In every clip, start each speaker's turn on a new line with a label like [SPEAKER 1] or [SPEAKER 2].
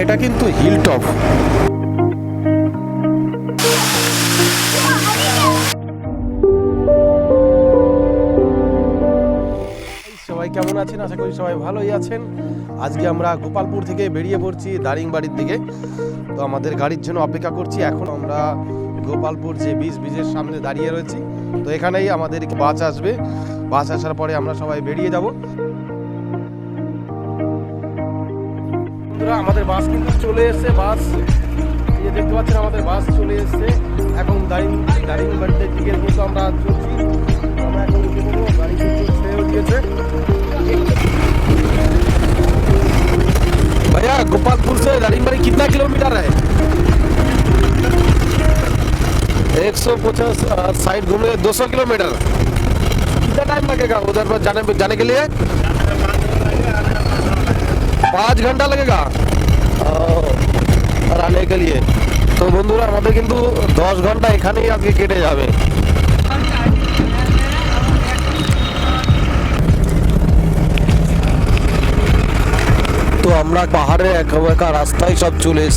[SPEAKER 1] এটা কিন্তু hill top সবাই কেমন আছেন? আশা করি সবাই ভালোই আছেন। আজকে আমরা গোপালপুর থেকে বেরিয়ে পড়ছি দারিংবাড়ির দিকে। তো আমাদের গাড়ির জন্য অপেক্ষা করছি। এখন আমরা গোপালপুর যে বীজ বীজের সামনে দাঁড়িয়ে রয়েছি। তো এখানেই আমাদের বাস আসবে। বাস আসার পরে আমরা সবাই বেরিয়ে যাব। বন্ধুরা আমাদের বাস কিন্তু চলে এসেছে বাস এই যে দেখতে পাচ্ছেন আমাদের বাস চলে এসেছে এখন দারিং দারিংবাড়িতে দিকে কিন্তু আমরা চলছি আমরা এখন উঠে পড়বো গাড়ি কিন্তু ছেড়েও দিয়েছে भैया गोपालपुर से दारिंगबाड़ी कितना किलोमीटर है एक सौ पचास साइड घूमने दो सौ किलोमीटर कितना टाइम लगेगा उधर पर जाने जाने के लिए पाँच घंटा लगेगा। आने के लिए। तो बंधुरा हमारे क्योंकि दस घंटा एखने आज के कटे जाए तो हमारे पहाड़े एक रास्त सब चले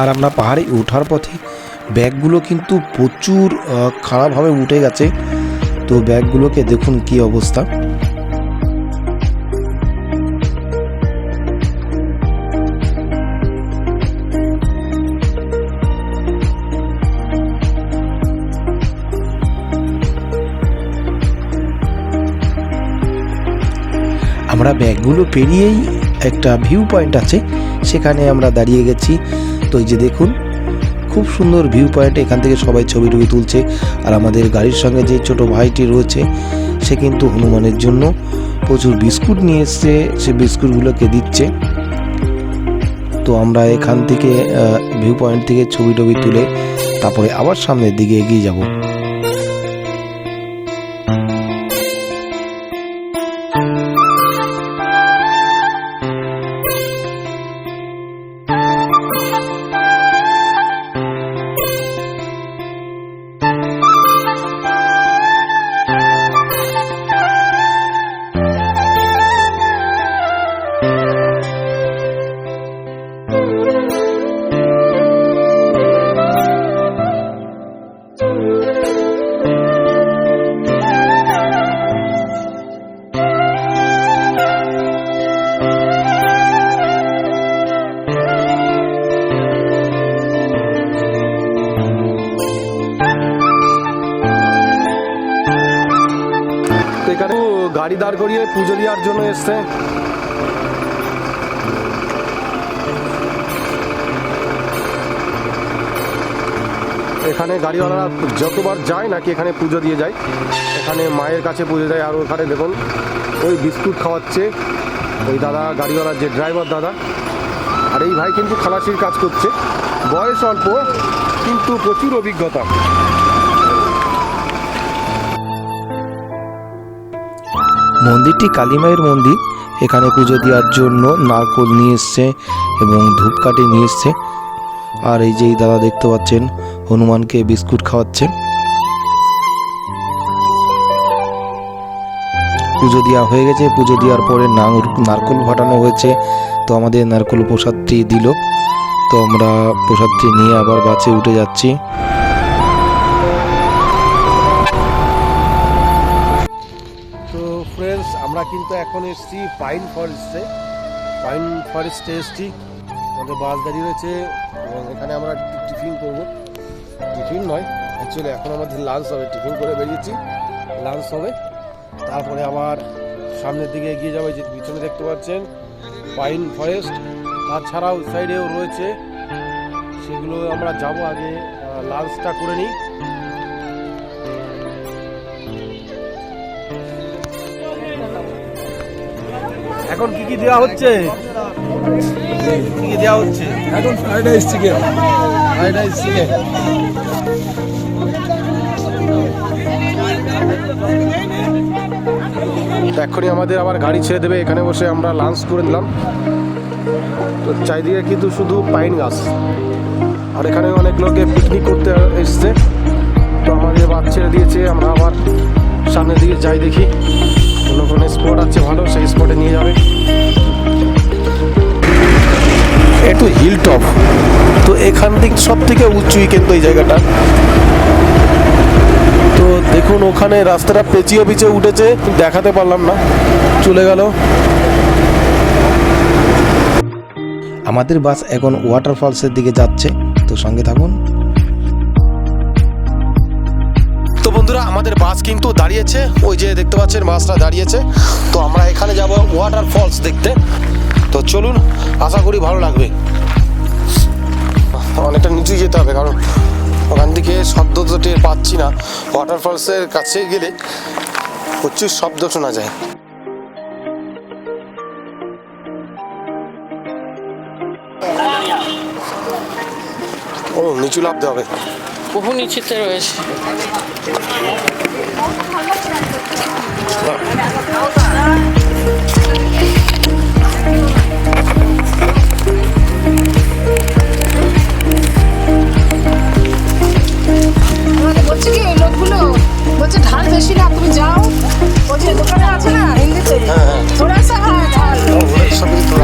[SPEAKER 1] আর আমরা পাহাড়ে ওঠার পথে ব্যাগগুলো কিন্তু প্রচুর খারাপভাবে উঠে গেছে। তো ব্যাগগুলোকে দেখুন কি অবস্থা। আমরা ব্যাগগুলো পেরিয়েই একটা ভিউ পয়েন্ট আছে। সেখানে আমরা দাঁড়িয়ে গেছি। এই যে দেখুন, খুব সুন্দর ভিউ পয়েন্ট এখান থেকে সবাই ছবি টবি তুলছে। আর আমাদের গাড়ির সঙ্গে যে ছোট ভাইটি রয়েছে, সে কিন্তু হনুমানের জন্য প্রচুর বিস্কুট নিয়ে এসছে। সে বিস্কুটগুলোকে দিচ্ছে। তো আমরা এখান থেকে ভিউ পয়েন্ট থেকে ছবি টবি তুলে তারপরে আবার সামনের দিকে এগিয়ে যাব। গাড়ি দাঁড় করিয়ে পুজো দেওয়ার জন্য এসছে। এখানে গাড়িওয়ালারা যতবার যায় নাকি এখানে পুজো দিয়ে যায়, এখানে মায়ের কাছে পুজো দেয়। আর ওখানে দেখুন, ওই বিস্কুট খাওয়াচ্ছে ওই দাদা গাড়িওয়ালার যে ড্রাইভার দাদা। আর এই ভাই কিন্তু খালাসির কাজ করছে। বয়স অল্প, কিন্তু প্রচুর অভিজ্ঞতা। মন্দিরটি কালীমায়ের মন্দির। এখানে পুজো দেওয়ার জন্য নারকোল নিয়ে এসছে এবং ধূপকাঠি নিয়ে এসছে। আর এই যে দাদা দেখতে পাচ্ছেন, হনুমানকে বিস্কুট খাওয়াচ্ছে। পুজো দেওয়া হয়ে গেছে। পুজো দেওয়ার পরে নারকোল ফাটানো হয়েছে। তো আমাদের নারকোল প্রসাদটি দিল। তো আমরা প্রসাদটি নিয়ে আবার বাসে উঠে যাচ্ছি। কিন্তু এখন এসেছি পাইন ফরেস্টে পাইন ফরেস্টে এসেছি। আমাদের বাস দাঁড়িয়ে রয়েছে এবং এখানে আমরা টিফিন করব। টিফিন নয় অ্যাকচুয়ালি এখন আমাদের লাঞ্চ হবে। টিফিন করে বেরিয়েছি। লাঞ্চ হবে। তারপরে আবার সামনের দিকে এগিয়ে যাবে। যে পিছনে দেখতে পাচ্ছেন পাইন ফরেস্ট তাছাড়াও সাইডেও রয়েছে। সেগুলো আমরা যাব আগে লাঞ্চটা করে নিই। এখন কি কি দেওয়া হচ্ছে? কি কি দেওয়া হচ্ছে?
[SPEAKER 2] এখন fried rice chicken
[SPEAKER 1] fried rice chicken এক্ষুনি আমাদের আবার গাড়ি ছেড়ে দেবে এখানে বসে আমরা লাঞ্চ করে নিলাম। তো চারিদিকে কিন্তু শুধু পাইন গাছ। আর এখানে অনেক লোকে পিকনিক করতে এসছে। তো আমাদের বাদ ছেড়ে দিয়েছে আমরা আবার সামনের দিকে যাই দেখি। হিল টপ তো এখান থেকে সব থেকে উঁচুই কিন্তু এই জায়গাটা। তো দেখুন ওখানে রাস্তাটা পেঁচিয়ে পিছিয়ে উঠেছে দেখাতে পারলাম না। চলে গেল।
[SPEAKER 2] আমাদের বাস এখন ওয়াটারফলসের দিকে যাচ্ছে। তো সঙ্গে থাকুন।
[SPEAKER 1] তো বন্ধুরা আমাদের বাস কিন্তু দাঁড়িয়েছে। ওই যে দেখতে পাচ্ছেন বাসটা দাঁড়িয়েছে। তো আমরা এখানে যাব ওয়াটার ফলস দেখতে। তো চলুন আশা করি ভালো লাগবে। অনেকটা নিচু যেতে হবে কারণ ওখান থেকে শব্দ তো টের পাচ্ছি না। ওয়াটার ফলসের কাছে গেলে প্রচুর শব্দ শোনা যায়। ও নিচু লাভতে হবে।
[SPEAKER 3] বহু নিচেতে রয়েছে।
[SPEAKER 4] বলছে ঢাল বেশি না তুমি যাও। ওই যে দোকানে আছে না হিন্দিতে থোড়া সা হ্যাঁ ঢাল।
[SPEAKER 1] সব কিছু।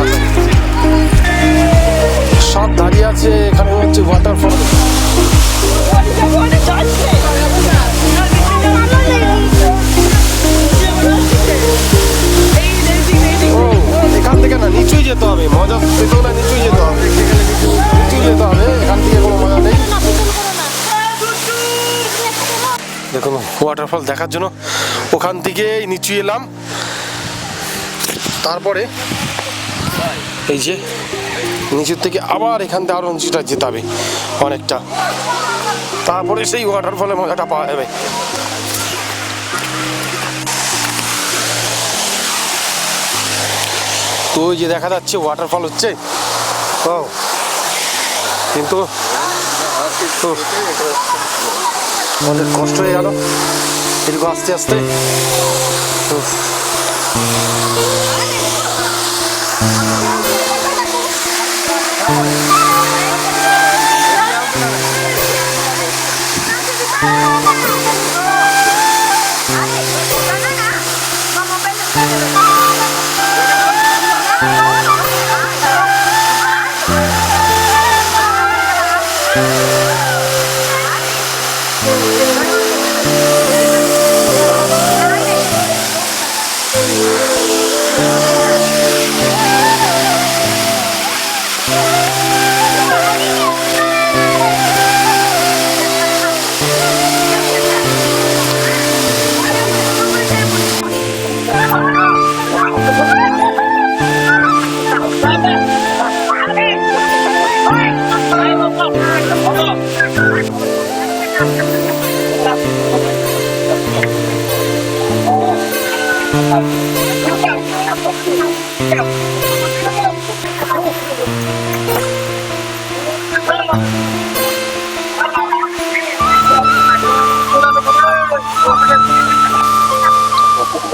[SPEAKER 1] সব দাঁড়িয়ে আছে এখানে হচ্ছে ওয়াটারফল ও এখান থেকে না নিচুই যেতে হবে মজা ওয়াটারফল দেখার জন্য ওখান থেকে নিচু এলাম। তারপরে এই যে নিচের থেকে আবার এখান থেকে আরও নিচুটা যেতে হবে অনেকটা। তারপরে সেই ওয়াটারফলের মজাটা পাওয়া যাবে। তো ওই যে দেখা যাচ্ছে ওয়াটারফল হচ্ছে। ও কিন্তু অনেক কষ্ট হয়ে গেল এরকম আস্তে আস্তে উফ।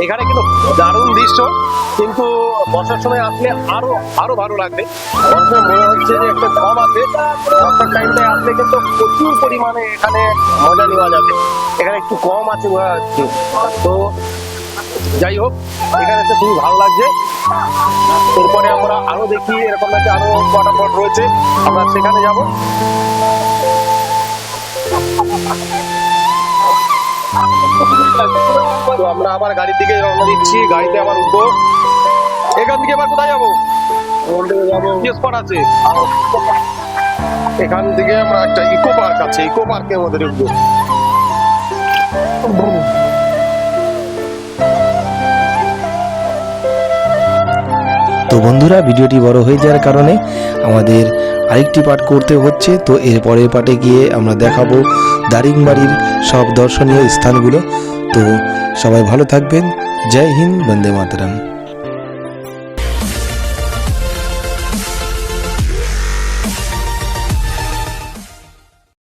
[SPEAKER 1] এখানে কিন্তু দারুণ দৃশ্য। কিন্তু বর্ষার সময় আসলে আরও আরও ভালো লাগবে। বর্ষার মনে হচ্ছে যে একটা কম আছে। বর্ষার টাইমটায় আসলে কিন্তু প্রচুর পরিমাণে এখানে মজা নেওয়া যাবে। এখানে একটু কম আছে বোঝা যাচ্ছে তো যাই হোক, এখানে এসে খুবই ভালো লাগছে। এরপরে আমরা আরও দেখি, এরকম একটা আরও ওয়াটারফল রয়েছে। আমরা সেখানে যাব। তো আমরা আবার গাড়ির দিকে রওনা দিচ্ছি, গাড়িতে আবার উঠবো। এখান থেকে এবার কোথায় যাব? স্পট আছে? এখান থেকে আমরা একটা ইকো পার্ক আছে ইকো পার্কের মধ্যে ঢুকবো
[SPEAKER 2] তো বন্ধুরা, ভিডিওটি বড় হয়ে যাওয়ার কারণে আমাদের আরেকটি পার্ট করতে হচ্ছে। তো এর পরের পার্টে গিয়ে আমরা দেখাবো দারিংবাড়ির সব দর্শনীয় স্থানগুলো। তো সবাই ভালো থাকবেন। জয় হিন্দ বন্দে মাতরম।